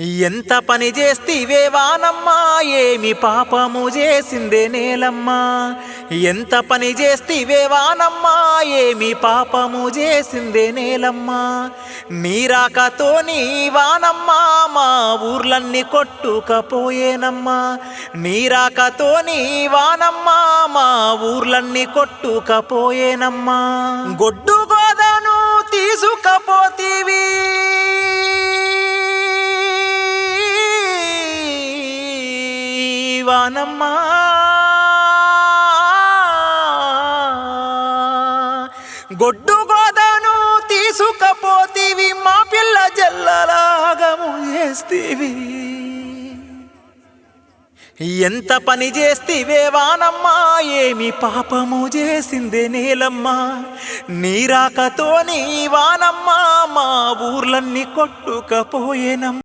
ఎంత పని చేస్తీవే వానమ్మా? ఏమి పాపము చేసిందే నేలమ్మా? ఎంత పని చేస్తీవే వానమ్మా? ఏమి పాపము చేసిందే నేలమ్మా? నీరాకతో నీ వానమ్మా మా ఊర్లన్నీ కొట్టుకపోయేనమ్మా. నీరాకతో నీ వానమ్మా మా ఊర్లన్నీ కొట్టుకపోయేనమ్మా. గొడ్డు వానమ్మా గొడ్డు గోదను తీసుకపోతీవి మా పిల్ల జల్లలాగము చేస్తీవి. ఎంత పని చేస్తీవే వానమ్మా ఏమి పాపము చేసిందే నేలమ్మా. నీరాకతో నీ వానమ్మా మా ఊర్లన్నీ కొట్టుకపోయేనమ్మా.